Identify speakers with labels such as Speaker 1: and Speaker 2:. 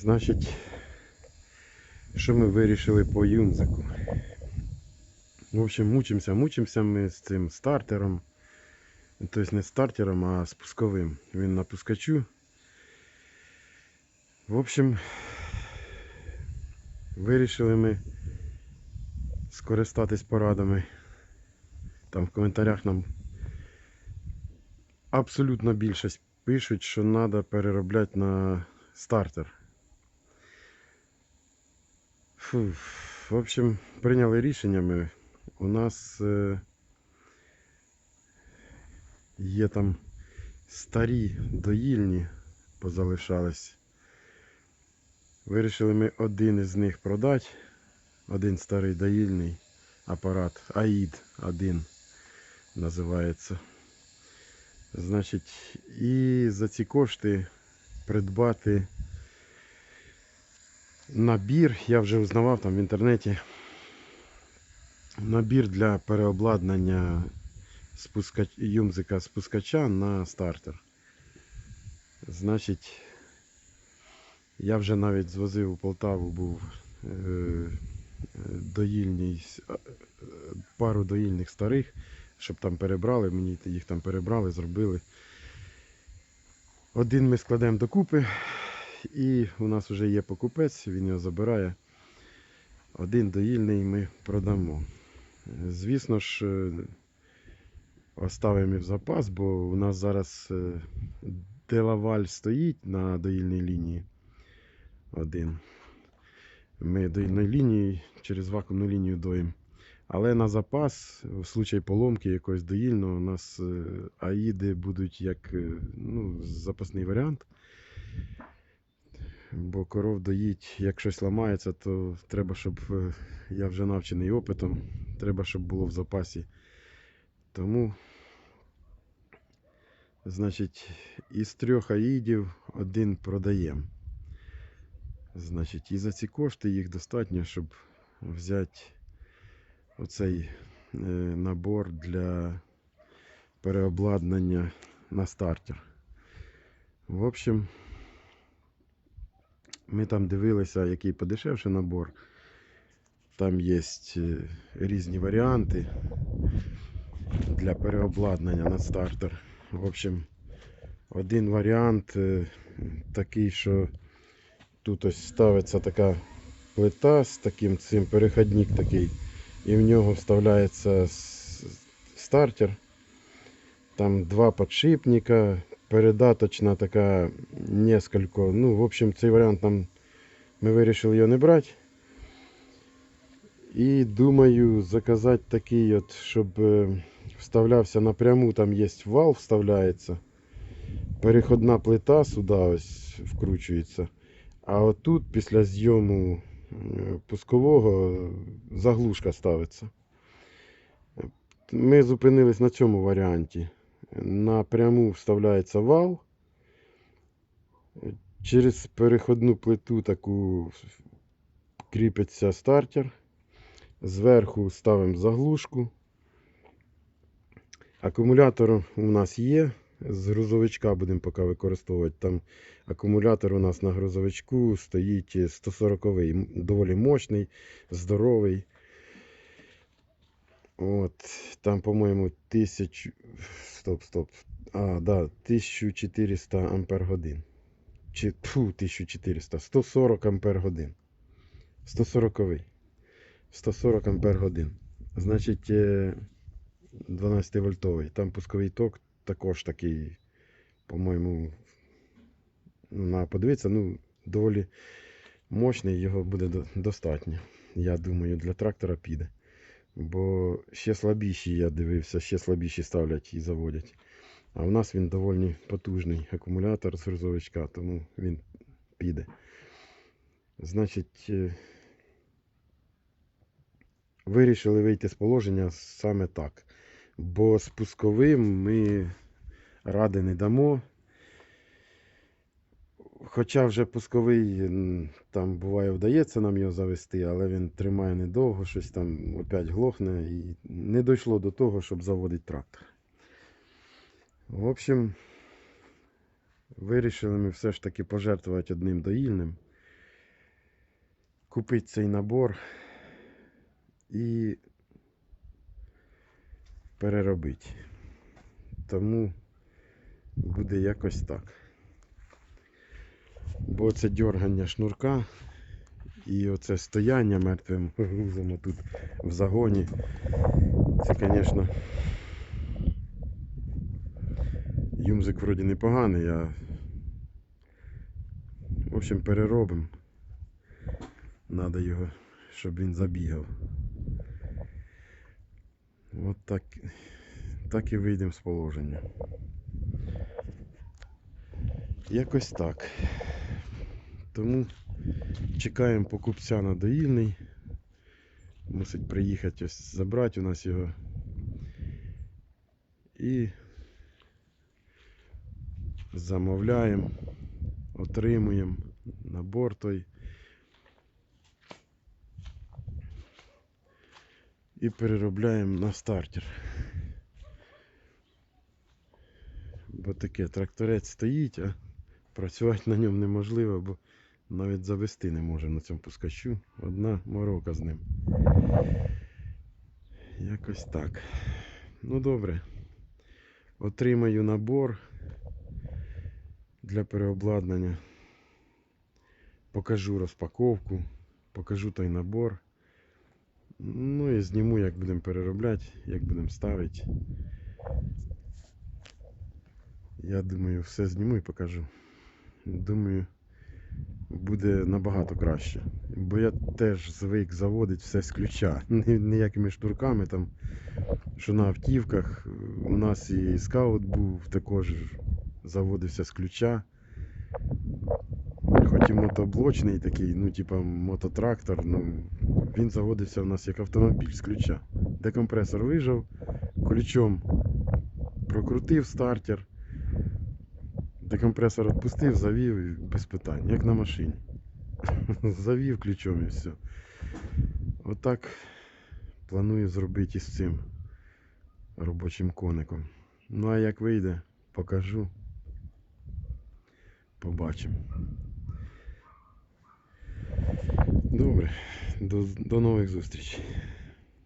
Speaker 1: Значить, що ми вирішили по юнзику? В общем, мучимося, мучимося ми з цим стартером. Тобто не стартером, а спусковим. Він на пускачу. В общем, вирішили ми скористатись порадами. Там в коментарях нам абсолютно більшість пишуть, що треба переробляти на стартер. В общем, прийняли рішення ми. У нас е, є там старі доїльні позалишались. Вирішили ми один із них продати. Один старий доїльний апарат. АІД 1 називається. Значить, і за ці кошти придбати набір, я вже узнавав там в інтернеті. Набір для переобладнання спускач... юмзика спускача на стартер. Значить, я вже навіть звозив у Полтаву, був е, доїльний, е, пару доїльних старих, щоб там перебрали, мені їх там перебрали, зробили. Один ми складемо докупи, і у нас вже є покупець, він його забирає. Один доїльний ми продамо. Звісно ж, е, оставимо в запас, бо у нас зараз е, Делаваль стоїть на доїльній лінії. Один. Ми доїльною лінією через вакуумну лінію доїмо. Але на запас, в случаї поломки якогось доїльного, у нас е, аїди будуть як ну, запасний варіант. Бо коров доїть, як щось ламається, то треба, щоб е, я вже навчений опитом, треба, щоб було в запасі. Тому, значить, із трьох аїдів один продаємо. Значить, і за ці кошти їх достатньо, щоб взяти оцей е, набор для переобладнання на стартер. В общем, ми там дивилися, який подешевший набор. Там є е, різні варіанти для переобладнання на стартер. В общем, один варіант е, такий, що тут ось ставиться така плита з таким цим переходник такий, і в нього вставляється стартер. Там два подшипника, передаточна така несколько. Ну, в общем, цей варіант нам ми вирішили його не брати. І думаю заказати такий, от, щоб е, вставлявся напряму, там є вал, вставляється. Переходна плита сюди ось вкручується. А отут після зйому е, пускового заглушка ставиться. Ми зупинились на цьому варіанті. Напряму вставляється вал. Через переходну плиту таку кріпиться стартер. Зверху ставимо заглушку. Акумулятор у нас є. З грузовичка будемо поки використовувати. Там акумулятор у нас на грузовичку стоїть 140-й, доволі мощний, здоровий. От, там, по-моєму, 1000. Стоп, стоп. А, да, 1400 ампер годин. Чи фу, 1400, 140 ампер годин. 140-й. 140 ампер годин. Значить, е, 12 вольтовий. Там пусковий ток також такий, по-моєму, на подивитися, ну, доволі мощний, його буде достатньо. Я думаю, для трактора піде. Бо ще слабіші, я дивився, ще слабіші ставлять і заводять. А в нас він доволі потужний акумулятор з грузовичка, тому він піде. Значить, е, вирішили вийти з положення саме так. Бо спусковим ми ради не дамо. Хоча вже пусковий там буває вдається нам його завести, але він тримає недовго, щось там опять глохне і не дійшло до того, щоб заводити трактор. В общем, вирішили ми все ж таки пожертвувати одним доїльним. купити цей набор і переробити. Тому буде якось так. Бо це дергання шнурка і оце стояння мертвим грузом тут в загоні. Це, звісно, юмзик вроді непоганий, а в общем переробимо. Надо його, щоб він забігав. От так, так і вийдемо з положення. Якось так. Тому чекаємо покупця на доїльний. Мусить приїхати ось забрати у нас його. І замовляємо, отримуємо набор той. І переробляємо на стартер. Бо таке тракторець стоїть, а працювати на ньому неможливо, бо навіть завести не може на цьому пускачу. Одна морока з ним. Якось так. Ну добре. Отримаю набор для переобладнання. Покажу розпаковку, покажу той набор. Ну і зніму, як будемо переробляти, як будемо ставити. Я думаю, все зніму і покажу. Думаю, буде набагато краще. Бо я теж звик заводити все з ключа. Ніякими шнурками там, що на автівках. У нас і скаут був, також заводився з ключа. Хоч і мотоблочний такий, ну, типа мототрактор, ну, він заводився у нас як автомобіль з ключа. Декомпресор вижав, ключом прокрутив стартер, декомпресор відпустив, завів і без питань, як на машині. Завів ключом і все. Отак планую зробити із цим робочим коником. Ну а як вийде, покажу. Побачимо. Добре, до, до нових зустрічей.